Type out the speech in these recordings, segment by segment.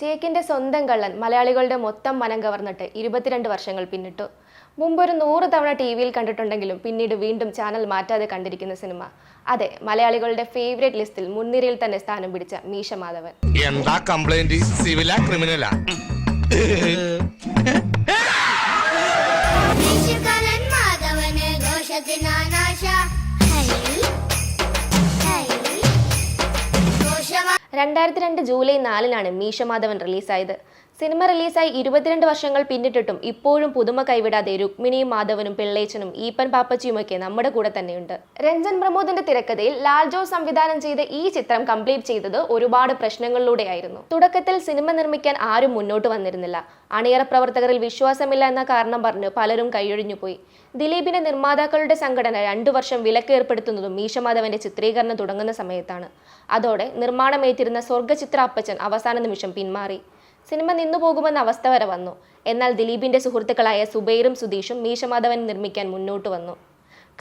ചേക്കിന്റെ സ്വന്തം കള്ളൻ മലയാളികളുടെ മൊത്തം മനം കവർന്നിട്ട് ഇരുപത്തിരണ്ട് വർഷങ്ങൾ പിന്നിട്ടു. മുമ്പ് ഒരു നൂറ് തവണ ടി വിയിൽ കണ്ടിട്ടുണ്ടെങ്കിലും പിന്നീട് വീണ്ടും ചാനൽ മാറ്റാതെ കണ്ടിരിക്കുന്ന സിനിമ. അതെ മലയാളികളുടെ ഫേവറേറ്റ് ലിസ്റ്റിൽ മുൻനിരയിൽ തന്നെ സ്ഥാനം പിടിച്ച മീശ മാധവൻ. എന്താ കംപ്ലൈന്റ് സിവിലാ ക്രിമിനലാ രണ്ടായിരത്തി രണ്ട് ജൂലൈ നാലിനാണ് മീശമാധവൻ റിലീസായത്. സിനിമ റിലീസായി ഇരുപത്തിരണ്ട് വർഷങ്ങൾ പിന്നിട്ടിട്ടും ഇപ്പോഴും പുതുമ കൈവിടാതെ രുക്മിണിയും മാധവനും പിള്ളേച്ചനും ഈപ്പൻ പാപ്പച്ചിയുമൊക്കെ നമ്മുടെ കൂടെ തന്നെയുണ്ട്. രഞ്ജൻ പ്രമോദിന്റെ തിരക്കഥയിൽ ലാൽ സംവിധാനം ചെയ്ത ഈ ചിത്രം കംപ്ലീറ്റ് ചെയ്തത് ഒരുപാട് പ്രശ്നങ്ങളിലൂടെയായിരുന്നു. തുടക്കത്തിൽ സിനിമ നിർമ്മിക്കാൻ ആരും മുന്നോട്ട് വന്നിരുന്നില്ല. അണിയറ പ്രവർത്തകരിൽ വിശ്വാസമില്ല എന്ന കാരണം പറഞ്ഞ് പലരും കൈയൊഴിഞ്ഞുപോയി ദിലീപിന്റെ നിർമ്മാതാക്കളുടെ സംഘടന രണ്ടു വർഷം വിലക്ക് ഏർപ്പെടുത്തുന്നതും മീശമാധവന്റെ ചിത്രീകരണം തുടങ്ങുന്ന സമയത്താണ്. അതോടെ നിർമ്മാണമേറ്റിരുന്ന സ്വർഗചിത്ര അപ്പച്ചൻ അവസാന നിമിഷം പിന്മാറി. സിനിമ നിന്നുപോകുമെന്ന അവസ്ഥ വരെ വന്നു. എന്നാൽ ദിലീപിന്റെ സുഹൃത്തുക്കളായ സുബൈറും സുധീഷും മീശമാധവൻ നിർമ്മിക്കാൻ മുന്നോട്ട് വന്നു.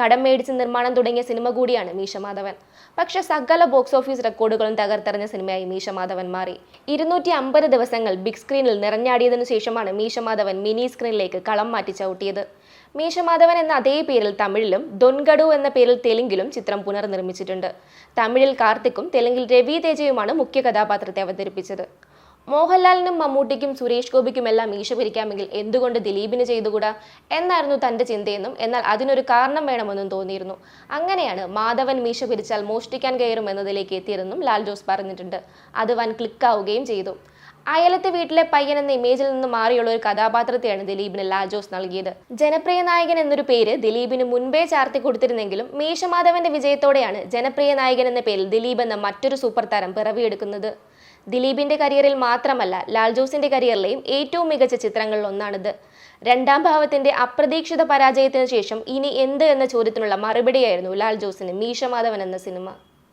കടം മേടിച്ച് നിർമ്മാണം തുടങ്ങിയ സിനിമ കൂടിയാണ് മീശമാധവൻ. പക്ഷേ സകല ബോക്സ് ഓഫീസ് റെക്കോർഡുകളും തകർത്തെറിഞ്ഞ സിനിമയായി മീശമാധവൻ മാറി. ഇരുന്നൂറ്റി അമ്പത് ദിവസങ്ങൾ ബിഗ് സ്ക്രീനിൽ നിറഞ്ഞാടിയതിനു ശേഷമാണ് മീശമാധവൻ മിനി സ്ക്രീനിലേക്ക് കളം മാറ്റി ചവിട്ടിയത്. മീശമാധവൻ എന്ന അതേ പേരിൽ തമിഴിലും ദൊൻഗഡു എന്ന പേരിൽ തെലുങ്കിലും ചിത്രം പുനർനിർമ്മിച്ചിട്ടുണ്ട്. തമിഴിൽ കാർത്തിക്കും തെലുങ്കിൽ രവി തേജയുമാണ് മുഖ്യ കഥാപാത്രത്തെ അവതരിപ്പിച്ചത്. മോഹൻലാലിനും മമ്മൂട്ടിക്കും സുരേഷ് ഗോപിക്കുമെല്ലാം മീശ പിരിക്കാമെങ്കിൽ എന്തുകൊണ്ട് ദിലീപിന് ചെയ്തുകൂടാ? എന്നായിരുന്നു തന്റെ ചിന്തയെന്നും എന്നാൽ അതിനൊരു കാരണം വേണമെന്നും തോന്നിയിരുന്നു. അങ്ങനെയാണ് മാധവൻ മീശ പിരിച്ചാൽ മോഷ്ടിക്കാൻ കയറും എന്നതിലേക്ക് എത്തിയതെന്നും ലാൽ ജോസ് പറഞ്ഞിട്ടുണ്ട്. അത് വൻ ക്ലിക്കാവുകയും ചെയ്തു. അയലത്തെ വീട്ടിലെ പയ്യൻ എന്ന ഇമേജിൽ നിന്ന് മാറിയുള്ള ഒരു കഥാപാത്രത്തെയാണ് ദിലീപിന് ലാൽ ജോസ് നൽകിയത്. ജനപ്രിയ നായകൻ എന്നൊരു പേര് ദിലീപിന് മുൻപേ ചാർത്തി കൊടുത്തിരുന്നെങ്കിലും മീശമാധവന്റെ വിജയത്തോടെയാണ് ജനപ്രിയ നായകൻ എന്ന പേരിൽ ദിലീപ് എന്ന മറ്റൊരു സൂപ്പർ താരം പിറവിയെടുക്കുന്നത്. ദിലീപിന്റെ കരിയറിൽ മാത്രമല്ല ലാൽ ജോസിന്റെ കരിയറിലെയും ഏറ്റവും മികച്ച ചിത്രങ്ങളിൽ ഒന്നാണിത് രണ്ടാം ഭാവത്തിന്റെ അപ്രതീക്ഷിത പരാജയത്തിന് ശേഷം ഇനി എന്ത് എന്ന ചോദ്യത്തിനുള്ള മറുപടിയായിരുന്നു ലാൽ ജോസിന് മീശമാധവൻ എന്ന സിനിമ.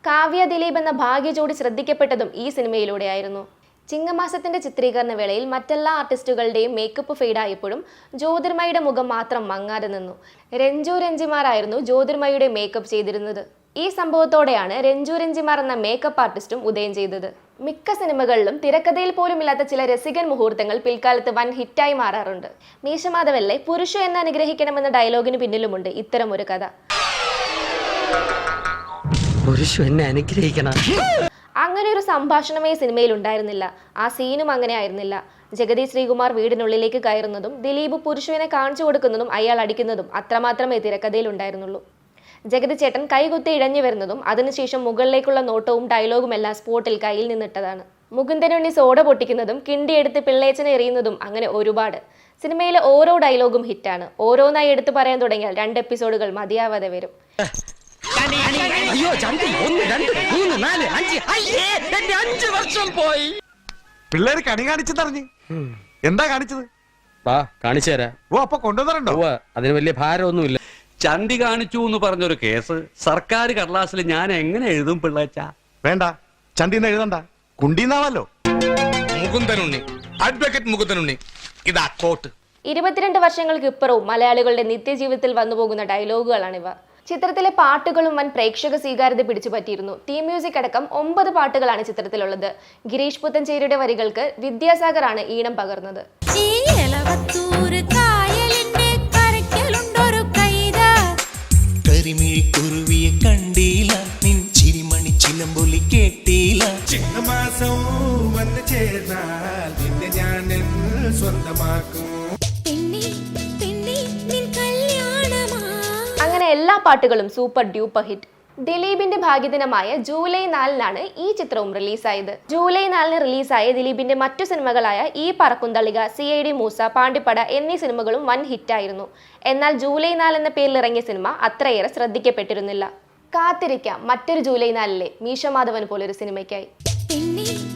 കാവ്യ ദിലീപ് എന്ന ഭാഗ്യജോടി ശ്രദ്ധിക്കപ്പെട്ടതും ഈ സിനിമയിലൂടെയായിരുന്നു. ചിങ്ങമാസത്തിന്റെ ചിത്രീകരണ വേളയിൽ മറ്റെല്ലാ ആർട്ടിസ്റ്റുകളുടെയും മേക്കപ്പ് ഫെയ്ഡായപ്പോഴും ജ്യോതിർമയുടെ മുഖം മാത്രം മങ്ങാതെ നിന്നു. രഞ്ജു രഞ്ജിമാരായിരുന്നു ജ്യോതിർമയുടെ മേക്കപ്പ് ചെയ്തിരുന്നത്. ഈ സംഭവത്തോടെയാണ് രഞ്ജു രഞ്ജിമാർ എന്ന മേക്കപ്പ് ആർട്ടിസ്റ്റും ഉദയം ചെയ്തത്. മിക്ക സിനിമകളിലും തിരക്കഥയിൽ പോലും ഇല്ലാത്ത ചില രസികൻ മുഹൂർത്തങ്ങൾ പിൽക്കാലത്ത് വൻ ഹിറ്റായി മാറാറുണ്ട്. മീശമാധവല്ലേ പുരുഷ എന്ന് അനുഗ്രഹിക്കണമെന്ന ഡയലോഗിന് പിന്നിലുമുണ്ട് ഇത്തരം ഒരു കഥ. പുരുഷു എന്നെ അനുഗ്രഹിക്കണം. അങ്ങനെ ഒരു സംഭാഷണമേ സിനിമയിൽ ഉണ്ടായിരുന്നില്ല. ആ സീനും അങ്ങനെ ആയിരുന്നില്ല. ജഗതി ശ്രീകുമാർ വീടിനുള്ളിലേക്ക് കയറുന്നതും ദിലീപ് പുരുഷനെ കാണിച്ചു കൊടുക്കുന്നതും അയാൾ അടിക്കുന്നതും അത്രമാത്രമേ തിരക്കഥയിൽ ഉണ്ടായിരുന്നുള്ളൂ. ജഗതി ചേട്ടൻ കൈകുത്തി ഇഴഞ്ഞു വരുന്നതും അതിനുശേഷം മുകളിലേക്കുള്ള നോട്ടവും ഡയലോഗും എല്ലാം സ്പോട്ടിൽ കയ്യിൽ നിന്നിട്ടതാണ്. മുകുന്ദനുണ്ണി സോഡ പൊട്ടിക്കുന്നതും കിണ്ടിയെടുത്ത് പിള്ളേച്ചനെ എറിയുന്നതും അങ്ങനെ ഒരുപാട്. സിനിമയിലെ ഓരോ ഡയലോഗും ഹിറ്റാണ് ഓരോന്നായി എടുത്തു പറയാൻ തുടങ്ങിയാൽ രണ്ട് എപ്പിസോഡുകൾ മതിയാവാതെ വരും. പിള്ളേര് കണി കാണിച്ചെന്നറിഞ്ഞ്. എന്താ കാണിച്ചത്? വാ കാണിച്ചു തരാം. ഓ അപ്പൊ കൊണ്ടുവന്നിട്ടുണ്ടോ? അതിന് വലിയ ഭാരമൊന്നുമില്ല. ചന്തി കാണിച്ചു എന്ന് പറഞ്ഞൊരു കേസ് സർക്കാർ കടലാസിൽ ഞാൻ എങ്ങനെ എഴുതും പിള്ളേച്ച? വേണ്ട. ചന്തിന്ന് എഴുതണ്ട. കുണ്ടിന്നാവല്ലോ മുകുന്ദനുണ്ണി. അഡ്വക്കേറ്റ് മുകുന്ദനുണ്ണി. ഇതാ കോട്ട് ഇരുപത്തിരണ്ട് വർഷങ്ങൾക്ക് ഇപ്പുറവും മലയാളികളുടെ നിത്യജീവിതത്തിൽ വന്നുപോകുന്ന ഡയലോഗുകളാണിവ ചിത്രത്തിലെ പാട്ടുകളും വൻ പ്രേക്ഷക സ്വീകാര്യത പിടിച്ചു പറ്റിയിരുന്നു. തീം മ്യൂസിക് അടക്കം ഒമ്പത് പാട്ടുകളാണ് ചിത്രത്തിലുള്ളത്. ഗിരീഷ് പുത്തഞ്ചേരിയുടെ വരികൾക്ക് വിദ്യാസാഗർ ആണ് ഈണം പകർന്നത്. വന്നു ചേർന്നാൽ നിന്നെ ഞാൻ സ്വന്തമാക്കും. അങ്ങനെ എല്ലാ പാട്ടുകളും സൂപ്പർ ഡ്യൂപ്പർ ഹിറ്റ്. ദിലീപിന്റെ ഭാഗ്യദിനമായ ജൂലൈ നാലിനാണ് ഈ ചിത്രവും റിലീസായത്. ജൂലൈ നാലിന് റിലീസായ ദിലീപിന്റെ മറ്റു സിനിമകളായ ഈ Parakkumthalika C I D Moosa Pandippada എന്നീ സിനിമകളും വൻ ഹിറ്റായിരുന്നു. എന്നാൽ ജൂലൈ നാല് എന്ന പേരിൽ ഇറങ്ങിയ സിനിമ അത്രയേറെ ശ്രദ്ധിക്കപ്പെട്ടിരുന്നില്ല. കാത്തിരിക്കാം മറ്റൊരു ജൂലൈ നാലിലെ മീശമാധവൻ പോലൊരു സിനിമയ്ക്കായി. beneath